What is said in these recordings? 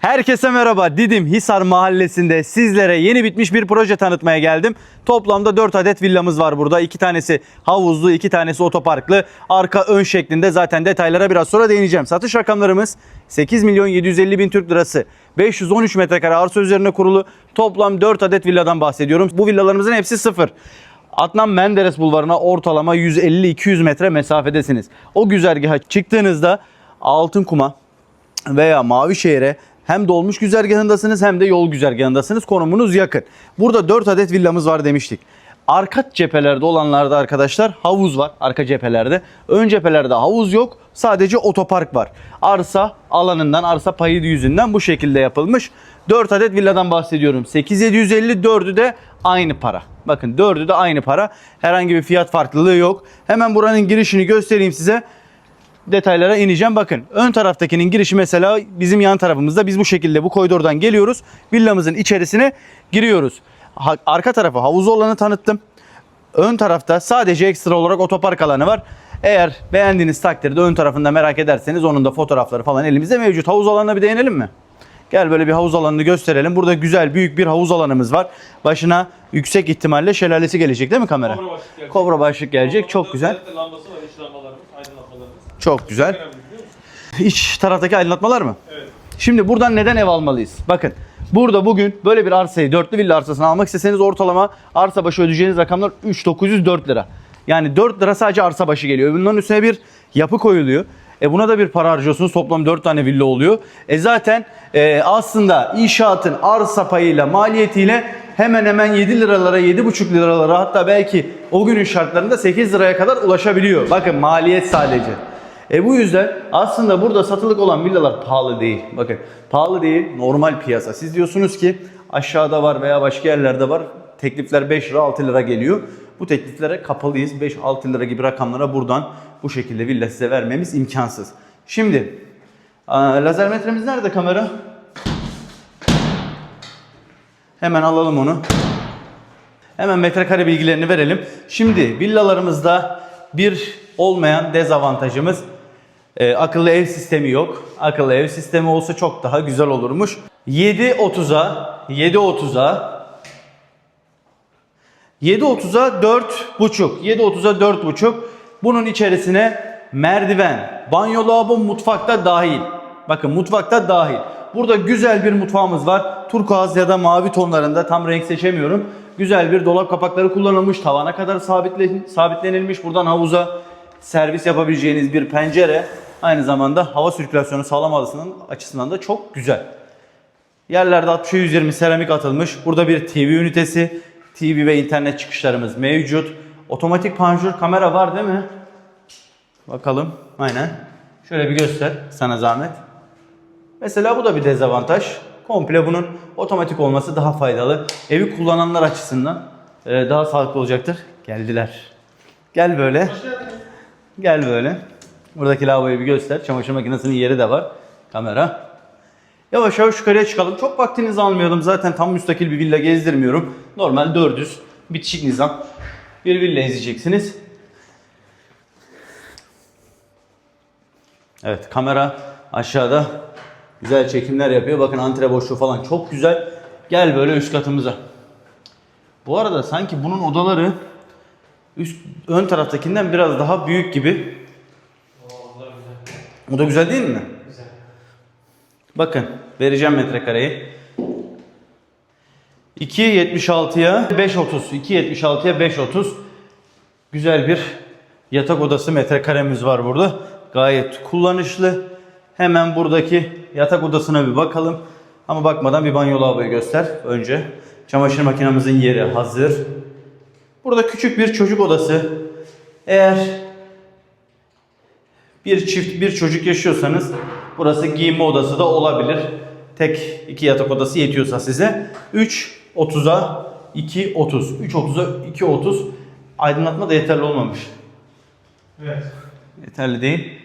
Herkese merhaba. Didim Hisar Mahallesi'nde sizlere yeni bitmiş bir proje tanıtmaya geldim. Toplamda 4 adet villamız var burada. 2 tanesi havuzlu, 2 tanesi otoparklı. Arka ön şeklinde zaten detaylara biraz sonra değineceğim. Satış rakamlarımız 8 milyon 750 bin Türk lirası. 513 metrekare arsa üzerine kurulu toplam 4 adet villadan bahsediyorum. Bu villalarımızın hepsi sıfır. Adnan Menderes Bulvarı'na ortalama 150-200 metre mesafedesiniz. O güzergaha çıktığınızda Altın Kuma veya Mavişehir'e hem dolmuş güzergahındasınız hem de yol güzergahındasınız. Konumunuz yakın. Burada 4 adet villamız var demiştik. Arka cephelerde olanlarda arkadaşlar havuz var arka cephelerde. Ön cephelerde havuz yok. Sadece otopark var. Arsa alanından, arsa payı yüzünden bu şekilde yapılmış. 4 adet villadan bahsediyorum. 8750 4'ü de aynı para. Bakın 4'ü de aynı para. Herhangi bir fiyat farklılığı yok. Hemen buranın girişini göstereyim size detaylara ineceğim. Bakın ön taraftakinin girişi mesela bizim yan tarafımızda. Biz bu şekilde bu koridordan geliyoruz. Villamızın içerisine giriyoruz. Ha- arka tarafı havuzlu olanı tanıttım. Ön tarafta sadece ekstra olarak otopark alanı var. Eğer beğendiğiniz takdirde ön tarafında merak ederseniz onun da fotoğrafları falan elimizde mevcut. Havuz alanına bir değinelim mi? Gel böyle bir havuz alanını gösterelim. Burada güzel büyük bir havuz alanımız var. Başına yüksek ihtimalle şelalesi gelecek değil mi kamera? Kobra başlık gelecek. Kobra başlık gelecek. Çok güzel. lambası var. Çok güzel. İç taraftaki aydınlatmalar mı? Evet. Şimdi buradan neden ev almalıyız? Bakın burada bugün böyle bir arsayı dörtlü villa arsasını almak isteseniz ortalama arsa başı ödeyeceğiniz rakamlar 3904 lira. Yani 4 lira sadece arsa başı geliyor. Bunların üstüne bir yapı koyuluyor. E buna da bir para harcıyorsunuz. Toplam 4 tane villa oluyor. E zaten e, aslında inşaatın arsa payıyla maliyetiyle hemen hemen 7 liralara 7,5 liralara hatta belki o günün şartlarında 8 liraya kadar ulaşabiliyor. Bakın maliyet sadece. E bu yüzden aslında burada satılık olan villalar pahalı değil. Bakın pahalı değil normal piyasa. Siz diyorsunuz ki aşağıda var veya başka yerlerde var. Teklifler 5 lira 6 lira geliyor. Bu tekliflere kapalıyız. 5-6 lira gibi rakamlara buradan bu şekilde villa size vermemiz imkansız. Şimdi lazer metremiz nerede kamera? Hemen alalım onu. Hemen metrekare bilgilerini verelim. Şimdi villalarımızda bir olmayan dezavantajımız e, akıllı ev sistemi yok. Akıllı ev sistemi olsa çok daha güzel olurmuş. 7.30'a 7.30'a 7.30'a 4.5 7.30'a 4.5 bunun içerisine merdiven, banyo lavabo mutfakta dahil. Bakın mutfakta dahil. Burada güzel bir mutfağımız var. Turkuaz ya da mavi tonlarında tam renk seçemiyorum. Güzel bir dolap kapakları kullanılmış. Tavana kadar sabitle, sabitlenilmiş. Buradan havuza servis yapabileceğiniz bir pencere. Aynı zamanda hava sirkülasyonu sağlamalısının açısından da çok güzel. Yerlerde 60'a 120 seramik atılmış. Burada bir TV ünitesi, TV ve internet çıkışlarımız mevcut. Otomatik panjur kamera var değil mi? Bakalım. Aynen. Şöyle bir göster sana zahmet. Mesela bu da bir dezavantaj. Komple bunun otomatik olması daha faydalı. Evi kullananlar açısından e, daha sağlıklı olacaktır. Geldiler. Gel böyle. Gel böyle. Buradaki lavaboyu bir göster. Çamaşır makinesinin yeri de var. Kamera. Yavaş yavaş yukarıya çıkalım. Çok vaktinizi almayalım. Zaten tam müstakil bir villa gezdirmiyorum. Normal 400 bitişik nizam bir villa izleyeceksiniz. Evet kamera aşağıda güzel çekimler yapıyor. Bakın antre boşluğu falan çok güzel. Gel böyle üst katımıza. Bu arada sanki bunun odaları üst ön taraftakinden biraz daha büyük gibi. O da güzel değil mi? Güzel. Bakın vereceğim metrekareyi. 2.76'ya 5.30. 2.76'ya 5.30. Güzel bir yatak odası metrekaremiz var burada. Gayet kullanışlı. Hemen buradaki yatak odasına bir bakalım. Ama bakmadan bir banyo lavaboyu göster önce. Çamaşır makinemizin yeri hazır. Burada küçük bir çocuk odası. Eğer bir çift bir çocuk yaşıyorsanız burası giyinme odası da olabilir. Tek iki yatak odası yetiyorsa size. 3.30'a 2.30. 3.30'a 2.30. Aydınlatma da yeterli olmamış. Evet. Yeterli değil.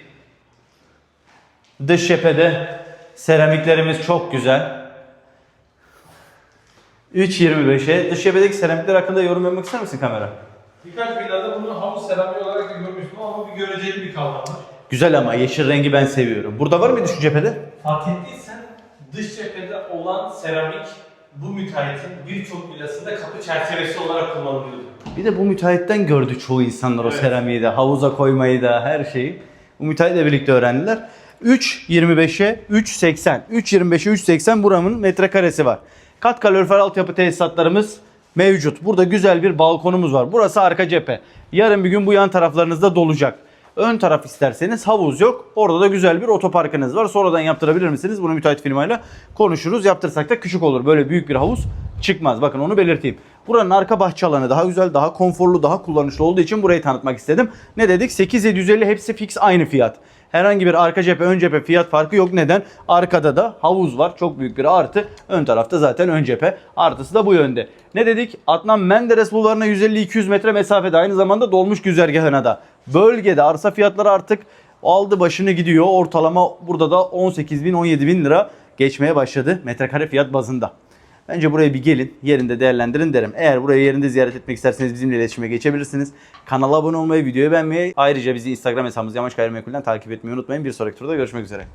Dış cephede seramiklerimiz çok güzel. 3.25'e. Dış cephedeki seramikler hakkında yorum yapmak ister misin kamera? Birkaç villada bunu havuz seramiği olarak da görmüştüm ama bir göreceli bir kavramdır. Güzel ama yeşil rengi ben seviyorum. Burada var mıydı şu cephede? Fark ettiysen Dış cephede olan seramik bu müteahhitin birçok villasında kapı çerçevesi olarak kullanılıyordu. Bir de bu müteahhitten gördü çoğu insanlar o Evet. seramiği de, havuza koymayı da, her şeyi. Bu müteahhitle birlikte öğrendiler. 3.25'e 3.80. 3.25'e 3.80 buranın metrekaresi var. Kat kalorifer altyapı tesisatlarımız mevcut. Burada güzel bir balkonumuz var. Burası arka cephe. Yarın bir gün bu yan taraflarınızda dolacak. Ön taraf isterseniz havuz yok. Orada da güzel bir otoparkınız var. Sonradan yaptırabilir misiniz? Bunu müteahhit firmayla konuşuruz. Yaptırsak da küçük olur. Böyle büyük bir havuz çıkmaz. Bakın onu belirteyim. Buranın arka bahçe alanı daha güzel, daha konforlu, daha kullanışlı olduğu için burayı tanıtmak istedim. Ne dedik? 8750 hepsi fix aynı fiyat. Herhangi bir arka cephe, ön cephe fiyat farkı yok. Neden? Arkada da havuz var. Çok büyük bir artı. Ön tarafta zaten ön cephe. Artısı da bu yönde. Ne dedik? Adnan Menderes bulvarına 150-200 metre mesafede. Aynı zamanda dolmuş güzergahına da. Bölgede arsa fiyatları artık aldı başını gidiyor. Ortalama burada da 18 bin 17 bin lira geçmeye başladı metrekare fiyat bazında. Bence buraya bir gelin, yerinde değerlendirin derim. Eğer burayı yerinde ziyaret etmek isterseniz bizimle iletişime geçebilirsiniz. Kanala abone olmayı, videoyu beğenmeyi, ayrıca bizi Instagram hesabımız Yamaç Gayrimenkul'den takip etmeyi unutmayın. Bir sonraki turda görüşmek üzere.